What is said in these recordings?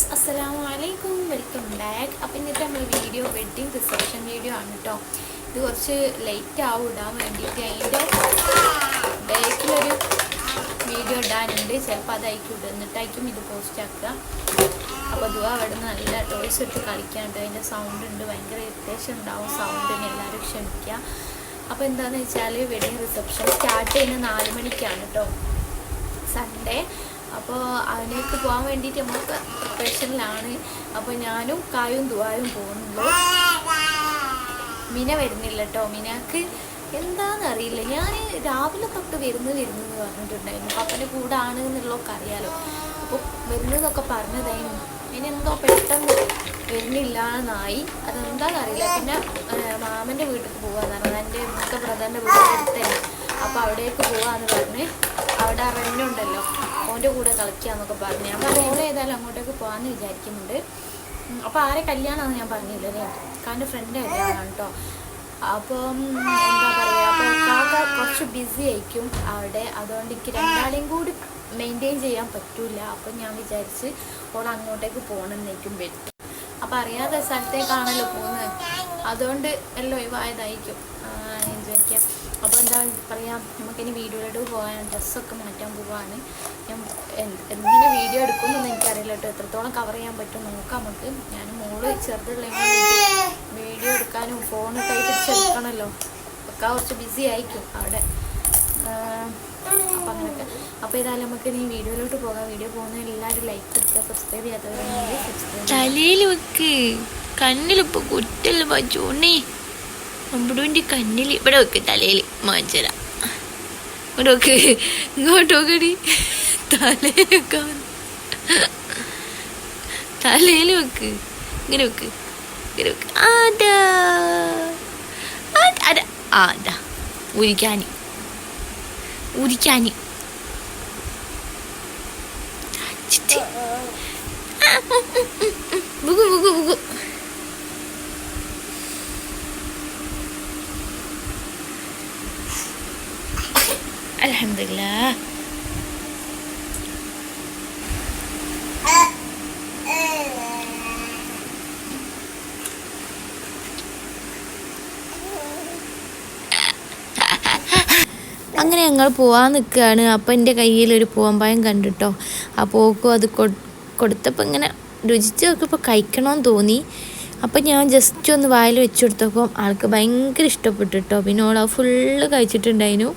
Friends അസ്സലാമു അലൈക്കും. Welcome back. അപ്പം ഇന്നത്തെ നമ്മൾ വീഡിയോ വെഡ്ഡിങ് റിസപ്ഷൻ വീഡിയോ ആണ് കേട്ടോ ഇത് കുറച്ച് ലേറ്റ് ആവും ഇടാൻ വേണ്ടിയിട്ട്. അതിന്റെ ബാക്കിലൊരു വീഡിയോ ഇടാനുണ്ട്. ചിലപ്പോൾ അതായിരിക്കും ഇടുക. എന്നിട്ടായിരിക്കും ഇത് പോസ്റ്റ് ആക്കുക. അപ്പോൾ അതും അവിടെ നിന്ന് നല്ല ടോയ്സ് എടുത്ത് കളിക്കാനുണ്ട് അതിന്റെ സൗണ്ട് ഉണ്ട്. ഭയങ്കര ഇറിറ്റേഷൻ ഉണ്ടാവും സൗണ്ടിന് എല്ലാവരും ക്ഷമിക്കുക. അപ്പോൾ എന്താണെന്ന് വെച്ചാൽ വെഡിങ് റിസപ്ഷൻ സ്റ്റാർട്ട് ചെയ്യുന്നത് നാല് മണിക്കാണ് കേട്ടോ സൺഡേ അപ്പോൾ അതിലേക്ക് പോകാൻ വേണ്ടിയിട്ട് നമ്മൾ പ്രിപ്പറേഷനിലാണ് അപ്പോൾ ഞാനും കായും ദുവായും പോകുന്നുള്ളൂ. മിന വരുന്നില്ല കേട്ടോ മിനക്ക് എന്താണെന്ന് അറിയില്ല. ഞാൻ രാവിലെ തൊട്ട് വരുന്നു വരുന്നു എന്ന് പറഞ്ഞിട്ടുണ്ടായിരുന്നു. പപ്പന്റെ കൂടെ ആണ് എന്നുള്ളതൊക്കെ അറിയാലോ. അപ്പോൾ വരുന്നതൊക്കെ പറഞ്ഞതായിരുന്നു. എന്തോ പെട്ടെന്ന് വരുന്നില്ല എന്നായി അതെന്താണെന്ന് അറിയില്ല. പിന്നെ മാമന്റെ വീട്ടിൽ പോകാന്ന് പറഞ്ഞു എന്റെ മുത്ത ബ്രദറിന്റെ വീട്ടിൽ അടുത്തന്നെ. അപ്പോൾ അവിടേക്ക് പോകാമെന്ന് പറഞ്ഞ് അവിടെ റെന്നുണ്ടല്ലോ ഓന്റെ കൂടെ കളിക്കാന്നൊക്കെ പറഞ്ഞു. പറഞ്ഞു ഓളെ ഏതായാലും അങ്ങോട്ടേക്ക് പോകാമെന്ന് വിചാരിക്കുന്നുണ്ട്. അപ്പോൾ ആരെ കല്യാണമാണെന്ന് ഞാൻ പറഞ്ഞില്ലല്ലേ കാന്റെ ഫ്രണ്ട് കല്യാണമാണ് കേട്ടോ. അപ്പം എന്താ പറയുക അപ്പോൾ കാക്ക കുറച്ച് ബിസി ആയിരിക്കും അവിടെ. അതുകൊണ്ട് എനിക്ക് രണ്ടാളെയും കൂടി മെയിന്റെയിൻ ചെയ്യാൻ പറ്റൂല. അപ്പം ഞാൻ വിചാരിച്ച് ഓൾ അങ്ങോട്ടേക്ക് പോകണമെന്നേക്കും പറ്റും അപ്പം അറിയാത്ത സ്ഥലത്തേക്കാണല്ലോ പോകുന്നത് അതുകൊണ്ട് എല്ലാം ഒഴിവായതായിരിക്കും. ആ, അപ്പോൾ എന്താ പറയുക നമുക്കിനി വീഡിയോയിലോട്ട് പോകാൻ ഡ്രസ്സൊക്കെ മാറ്റാൻ പോവാണ്. ഞാൻ എങ്ങനെ വീഡിയോ എടുക്കുമെന്നൊന്നും എനിക്കറിയില്ല കേട്ടോ. എത്രത്തോളം കവർ ചെയ്യാൻ പറ്റും നോക്കാം നമുക്ക്. ഞാൻ മോൾ ചെറുതുള്ള വീഡിയോ എടുക്കാനും ഫോൺ കൈ പിടിച്ചെടുക്കണമല്ലോ ഒക്കെ കുറച്ച് ബിസി ആയിരിക്കും അവിടെ. അപ്പം അങ്ങനെയൊക്കെ അപ്പോൾ ഏതായാലും നമുക്ക് ഇനി വീഡിയോയിലോട്ട് പോകാം. വീഡിയോ പോകുന്ന എല്ലാവരും ലൈക്ക് കൊടുക്കുക സബ്സ്ക്രൈബ് ചെയ്യാത്തവരുണ്ടെങ്കിൽ സബ്സ്ക്രൈബ് കണ്ണിലിപ്പോ കുറ്റല്ല പച്ചോണേ അമ്പടുവിന്റെ കണ്ണിൽ ഇവിടെ വെക്ക് തലയിൽ മാഞ്ചര. ഇവിടെ വെക്ക്. ഇങ്ങോട്ട് തലയിൽ വെക്കാൻ തലയിൽ വെക്ക്. ഇങ്ങനെ വെക്ക്. ഇങ്ങനെ വെക്ക്. ആദാ. അത്. അതാ ആ അതാ ഉരിക്കാനി ഉരിക്കാനി ബുഗു ബുഗു ബുഗു അലഹമില്ല അങ്ങനെ ഞങ്ങൾ പോവാൻ നിൽക്കുകയാണ്. അപ്പം എന്റെ കയ്യിൽ ഒരു പൂവമ്പായം കണ്ടിട്ടോ. ആ പോക്കും അത് കൊടുത്തപ്പോൾ ഇങ്ങനെ രുചിച്ച് നോക്കിയപ്പോൾ കഴിക്കണമെന്ന് തോന്നി. അപ്പം ഞാൻ ജസ്റ്റ് ഒന്ന് വായിൽ വെച്ച് കൊടുത്തപ്പോൾ ആൾക്ക് ഭയങ്കര ഇഷ്ടപ്പെട്ടു കേട്ടോ പിന്നെ അത് ഫുള്ള് കഴിച്ചിട്ടുണ്ടായിരുന്നു.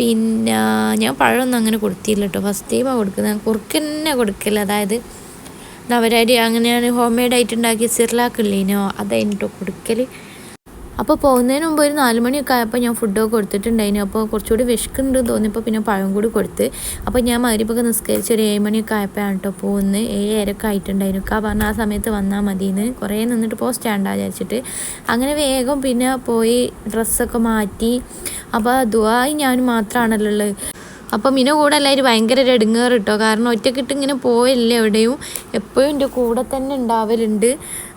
പിന്നെ ഞാൻ പഴമൊന്നും അങ്ങനെ കൊടുത്തില്ല കേട്ടോ. ഫസ്റ്റ് ടൈമാണ് കൊടുക്കുന്നത്. കുറുക്ക് തന്നെ കൊടുക്കില്ല അതായത് നവരാരി അങ്ങനെയാണ് ഹോം മെയ്ഡ് ആയിട്ട് ഉണ്ടാക്കിയ സിർലാക്കില്ലേനോ അതായിരുന്നു കൊടുക്കൽ അപ്പോൾ പോകുന്നതിന് മുമ്പ് ഒരു നാല് മണിയൊക്കെ ആയപ്പോൾ ഞാൻ ഫുഡൊക്കെ കൊടുത്തിട്ടുണ്ടായിരുന്നു. അപ്പോൾ കുറച്ചുകൂടി വിശക്കുന്നുണ്ട് തോന്നിയപ്പോൾ പിന്നെ പഴം കൂടി കൊടുത്ത്. അപ്പോൾ ഞാൻ മകരിപ്പൊക്കെ നിസ്കരിച്ച് ഒരു ഏഴ് മണിയൊക്കെ ആയപ്പോഴാണ് കേട്ടോ പോകുന്നത്. ഏഴരൊക്കെ ആയിട്ടുണ്ടായിരുന്നു. കാ പറഞ്ഞ ആ സമയത്ത് വന്നാൽ മതിയെന്ന് കുറേ നിന്നിട്ട് പോസ്റ്റ് ആണ്ടാ വിചാരിച്ചിട്ട്. അങ്ങനെ വേഗം പിന്നെ പോയി ഡ്രസ്സൊക്കെ മാറ്റി. അപ്പോൾ ദുബായി ഞാൻ മാത്രമാണല്ലോ ഉള്ളത് അപ്പം മിന കൂടെ എല്ലാവരും ഭയങ്കര ഒരു എടുങ്ങേറ് കേട്ടോ കാരണം ഒറ്റക്കിട്ട് ഇങ്ങനെ പോയില്ല എവിടെയും. എപ്പോഴും എന്റെ കൂടെ തന്നെ ഉണ്ടാവലുണ്ട്.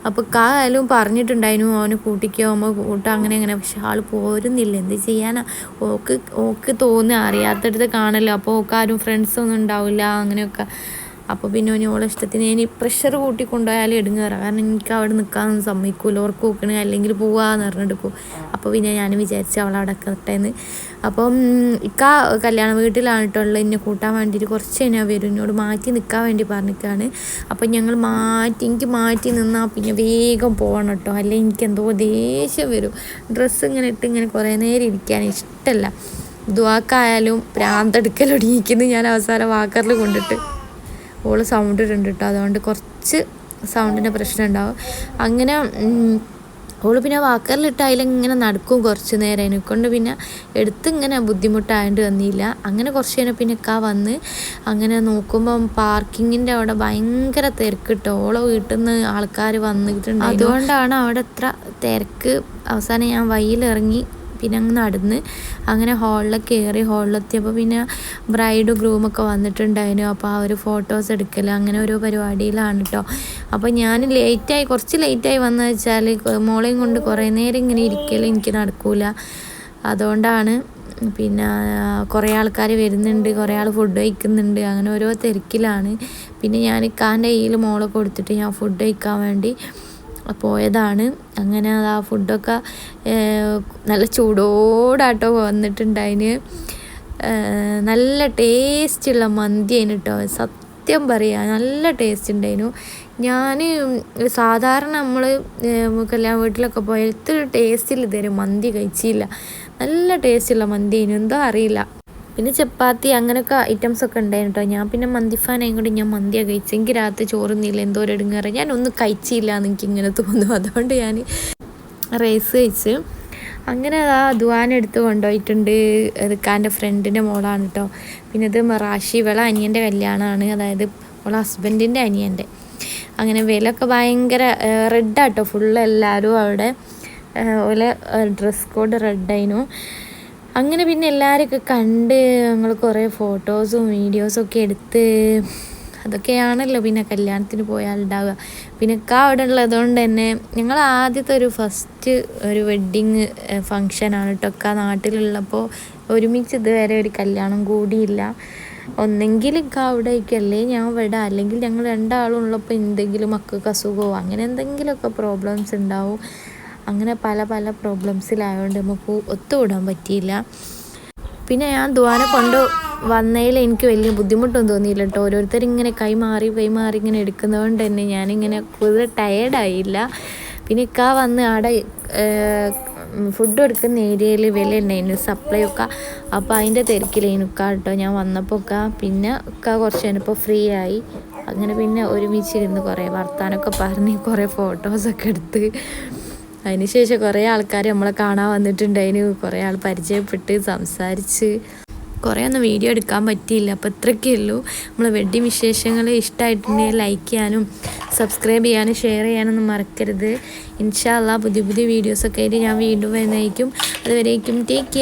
അപ്പോൾ കാലും പറഞ്ഞിട്ടുണ്ടായിരുന്നു അവനെ കൂട്ടിക്കോ അമ്മ കൂട്ടാ അങ്ങനെ അങ്ങനെ. പക്ഷെ ആൾ പോരുന്നില്ല. എന്ത് ചെയ്യാനാ? ഓക്ക് ഓക്ക് തോന്നുക. അറിയാത്തടത്ത് കാണല്ലോ. അപ്പോൾ ഓക്കാരും ഫ്രണ്ട്സൊന്നും ഉണ്ടാവില്ല അങ്ങനെയൊക്കെ. അപ്പോൾ പിന്നെ ഓന് ഓളെ ഇഷ്ടത്തിന് ഇനി പ്രഷർ കൂട്ടി കൊണ്ടുപോയാലും എടുങ്ങാറാണ് കാരണം എനിക്ക് അവിടെ നിൽക്കാനൊന്നും സമ്മതിക്കൂല. ഓർക്ക് നോക്കണേ അല്ലെങ്കിൽ പോവാന്ന് പറഞ്ഞെടുക്കും അപ്പോൾ പിന്നെ ഞാൻ വിചാരിച്ചു അവൾ അവിടെ നിൽക്കട്ടെന്ന് അപ്പം ഇക്ക കല്യാണ വീട്ടിലാണ് കേട്ടോ ഉള്ളത് എന്നെ കൂട്ടാൻ വേണ്ടിയിട്ട് കുറച്ച് കഴിഞ്ഞാൽ വരും. എന്നോട് മാറ്റി നിൽക്കാൻ വേണ്ടി പറഞ്ഞിട്ടാണ് അപ്പം ഞങ്ങൾ മാറ്റി എനിക്ക് മാറ്റി നിന്നാൽ പിന്നെ വേഗം പോകണം കേട്ടോ. അല്ലെങ്കിൽ എനിക്ക് എന്തോ ദേഷ്യം വരും. ഡ്രസ്സ് ഇങ്ങനെ ഇട്ട് ഇങ്ങനെ കുറേ നേരം ഇരിക്കാൻ ഇഷ്ടമല്ല ദ്വാക്കായാലും ഒടുങ്ങിക്കുന്നു ഞാൻ അവസാനം വാക്കറിൽ കൊണ്ടിട്ട്. ഓൾ സൗണ്ട് ഇടുന്നുണ്ട് കേട്ടോ അതുകൊണ്ട് കുറച്ച് സൗണ്ടിന്റെ പ്രശ്നം ഉണ്ടാവും. അങ്ങനെ ഓൾ പിന്നെ വാക്കറിലിട്ട് അതിലിങ്ങനെ നടക്കും കുറച്ച് നേരം. അതിനെ കൊണ്ട് പിന്നെ എടുത്ത് ഇങ്ങനെ ബുദ്ധിമുട്ടായിട്ട് വന്നില്ല. അങ്ങനെ കുറച്ച് കഴിഞ്ഞാൽ പിന്നെ കാ വന്ന് അങ്ങനെ നോക്കുമ്പം പാർക്കിങ്ങിന്റെ അവിടെ ഭയങ്കര തിരക്ക് കിട്ടോ ഓളെ വീട്ടിൽ നിന്ന് ആൾക്കാർ വന്നിട്ടുണ്ട് അതുകൊണ്ടാണ് അവിടെ എത്ര തിരക്ക്. അവസാനം ഞാൻ വയ്യിലിറങ്ങി പിന്നെ അങ്ങ് നടന്ന് അങ്ങനെ ഹാളിലൊക്കെ കയറി ഹാളിലെത്തിയപ്പോൾ പിന്നെ ബ്രൈഡും ഗ്രൂമൊക്കെ വന്നിട്ടുണ്ടായിരുന്നു. അപ്പോൾ ആ ഒരു ഫോട്ടോസ് എടുക്കൽ അങ്ങനെ ഓരോ പരിപാടിയിലാണ് കേട്ടോ അപ്പോൾ ഞാൻ ലേറ്റായി കുറച്ച് ലേറ്റായി വന്നു വെച്ചാൽ മോളെയും കൊണ്ട് കുറേ നേരം ഇങ്ങനെ ഇരിക്കൽ എനിക്ക് നടക്കൂല. അതുകൊണ്ടാണ് പിന്നെ കുറേ ആൾക്കാർ വരുന്നുണ്ട് കുറേ ആൾ ഫുഡ് കഴിക്കുന്നുണ്ട്. അങ്ങനെ ഓരോ തിരക്കിലാണ്. പിന്നെ ഞാൻ ഇക്കാന്റെ കയ്യിൽ മോളെ കൊടുത്തിട്ട് ഞാൻ ഫുഡ് കഴിക്കാൻ വേണ്ടി പോയതാണ്. അങ്ങനെ ആ ഫുഡൊക്കെ നല്ല ചൂടോടാട്ടോ വന്നിട്ടുണ്ടായിന്. നല്ല ടേസ്റ്റുള്ള മന്തി അതിന് കേട്ടോ സത്യം പറയുക നല്ല ടേസ്റ്റ് ഉണ്ടായിരുന്നു ഞാൻ സാധാരണ നമ്മൾ കല്യാണ വീട്ടിലൊക്കെ പോയാൽ ഇത്ര ടേസ്റ്റിൽ ഇതുവരെ മന്തി കഴിച്ചില്ല. നല്ല ടേസ്റ്റുള്ള മന്തി ആയിരുന്നു എന്തോ അറിയില്ല. പിന്നെ ചപ്പാത്തി അങ്ങനെയൊക്കെ ഐറ്റംസ് ഒക്കെ ഉണ്ടായിരുന്നു കേട്ടോ ഞാൻ പിന്നെ മന്തിഫാനായും കൂടി ഞാൻ മന്തിയാണ് കഴിച്ചത്. എനിക്ക് രാത്രി ചോറുന്നില്ല എന്തോ ഒരു എടുങ്ങാറ്. ഞാൻ ഒന്നും കഴിച്ചില്ല എന്ന് എനിക്ക് ഇങ്ങനെ തോന്നുന്നു. അതുകൊണ്ട് ഞാൻ റൈസ് കഴിച്ച് അങ്ങനെ അതാ ദ്വാൻ എടുത്ത് കൊണ്ടുപോയിട്ടുണ്ട്. ഇക്കാന്റെ ഫ്രണ്ടിന്റെ മോളാണ് കേട്ടോ പിന്നെ ഇത് മറാഷി വിള അനിയന്റെ കല്യാണമാണ്. അതായത് മോളെ ഹസ്ബൻഡിന്റെ അനിയന്റെ. അങ്ങനെ വിലയൊക്കെ ഭയങ്കര റെഡാട്ടോ ഫുള്ള് എല്ലാവരും അവിടെ ഓലെ ഡ്രസ് കോഡ് റെഡായിരുന്നു അങ്ങനെ പിന്നെ എല്ലാവരെയൊക്കെ കണ്ട് ഞങ്ങൾ കുറേ ഫോട്ടോസും വീഡിയോസും ഒക്കെ എടുത്ത് അതൊക്കെയാണല്ലോ പിന്നെ കല്യാണത്തിന് പോയാൽ ഉണ്ടാവുക. പിന്നെ ഒക്കെ അവിടെ ഉള്ളതുകൊണ്ട് തന്നെ ഞങ്ങൾ ആദ്യത്തെ ഒരു ഫസ്റ്റ് ഒരു വെഡ്ഡിങ് ഫങ്ഷനാണ് കേട്ടോ ഒക്കെ നാട്ടിലുള്ളപ്പോൾ ഒരുമിച്ച് ഇതുവരെ ഒരു കല്യാണം കൂടിയില്ല. ഒന്നെങ്കിൽ ഇക്ക അവിടേക്കല്ലേ ഞാൻ ഇവിടെ അല്ലെങ്കിൽ ഞങ്ങൾ രണ്ടാളും ഉള്ളപ്പോൾ എന്തെങ്കിലും മക്കൾക്ക് അസുഖമോ അങ്ങനെ എന്തെങ്കിലുമൊക്കെ പ്രോബ്ലംസ് ഉണ്ടാവും. അങ്ങനെ പല പല പ്രോബ്ലംസിലായതുകൊണ്ട് നമുക്ക് ഒത്തുകൂടാൻ പറ്റിയില്ല. പിന്നെ ഞാൻ ദ്വാരം കൊണ്ട് വന്നതിൽ എനിക്ക് വലിയ ബുദ്ധിമുട്ടൊന്നും തോന്നിയില്ല കേട്ടോ ഓരോരുത്തർ ഇങ്ങനെ കൈമാറി കൈമാറി ഇങ്ങനെ എടുക്കുന്നതുകൊണ്ട് തന്നെ ഞാനിങ്ങനെ കൂടുതൽ ടയേർഡായില്ല പിന്നെ ഇക്കാ വന്ന് അവിടെ ഫുഡ് കൊടുക്കുന്ന ഏരിയയിൽ വില ഉണ്ടായിരുന്നു സപ്ലൈ ഒക്കെ. അപ്പോൾ അതിന്റെ തിരക്കിലായിരുന്നു ഇക്ക കേട്ടോ ഞാൻ വന്നപ്പോൾ ഒക്കെ പിന്നെ ഇക്ക കുറച്ച് കഴിഞ്ഞപ്പോൾ ഫ്രീ ആയി. അങ്ങനെ പിന്നെ ഒരുമിച്ച് ഇരുന്ന് കുറേ വർത്താനമൊക്കെ പറഞ്ഞ് കുറേ ഫോട്ടോസൊക്കെ എടുത്ത്. അതിനുശേഷം കുറേ ആൾക്കാർ നമ്മളെ കാണാൻ വന്നിട്ടുണ്ടായിന് കുറേ ആൾ പരിചയപ്പെട്ട് സംസാരിച്ച്. കുറേ ഒന്നും വീഡിയോ എടുക്കാൻ പറ്റിയില്ല. അപ്പോൾ ഇത്രയൊക്കെ ഉള്ളൂ. നമ്മളെ വെഡ്ഡിങ് വിശേഷങ്ങൾ ഇഷ്ടമായിട്ടുണ്ടെങ്കിൽ ലൈക്ക് ചെയ്യാനും സബ്സ്ക്രൈബ് ചെയ്യാനും ഷെയർ ചെയ്യാനൊന്നും മറക്കരുത്. ഇൻഷാല്ല പുതിയ പുതിയ വീഡിയോസൊക്കെ ആയിട്ട് ഞാൻ വീണ്ടും വരുന്നതായിരിക്കും. അതുവരേക്കും ടേക്ക് കെയർ